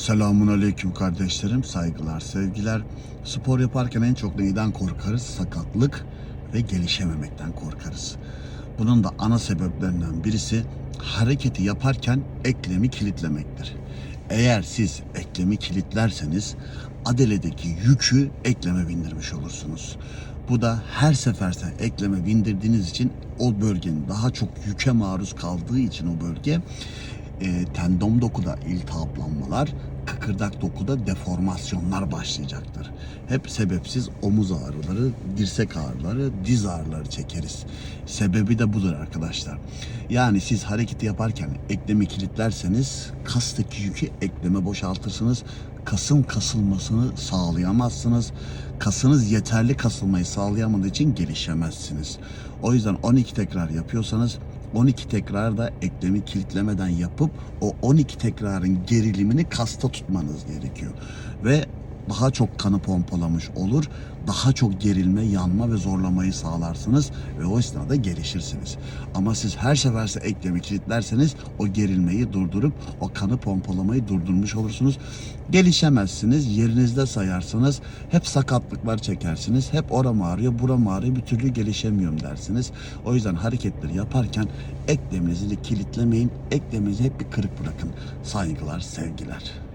Selamun aleyküm kardeşlerim, saygılar, sevgiler. Spor yaparken en çok neyden korkarız? Sakatlık ve gelişememekten korkarız. Bunun da ana sebeplerinden birisi hareketi yaparken eklemi kilitlemektir. Eğer siz eklemi kilitlerseniz adeledeki yükü ekleme bindirmiş olursunuz. Bu da her seferse ekleme bindirdiğiniz için o bölgenin daha çok yüke maruz kaldığı için o bölge e, tendon dokuda iltihaplanmalar, kıkırdak dokuda deformasyonlar başlayacaktır. Hep sebepsiz omuz ağrıları, dirsek ağrıları, diz ağrıları çekeriz. Sebebi de budur arkadaşlar. Yani siz hareketi yaparken eklemi kilitlerseniz kastaki yükü ekleme boşaltırsınız. Kasın kasılmasını sağlayamazsınız. Kasınız yeterli kasılmayı sağlayamadığı için gelişemezsiniz. O yüzden 12 tekrar yapıyorsanız 12 tekrar da eklemi kilitlemeden yapıp o 12 tekrarın gerilimini kasta tutmanız gerekiyor. Ve daha çok kanı pompalamış olur. Daha çok gerilme, yanma ve zorlamayı sağlarsınız ve o esnada gelişirsiniz. Ama siz her seferse eklemi kilitlerseniz o gerilmeyi durdurup o kanı pompalamayı durdurmuş olursunuz. Gelişemezsiniz, yerinizde sayarsınız. Hep sakatlıklar çekersiniz. Hep oram ağrıyor, buram ağrıyor, bir türlü gelişemiyorum dersiniz. O yüzden hareketleri yaparken ekleminizi de kilitlemeyin. Ekleminizi hep bir kırık bırakın. Saygılar, sevgiler.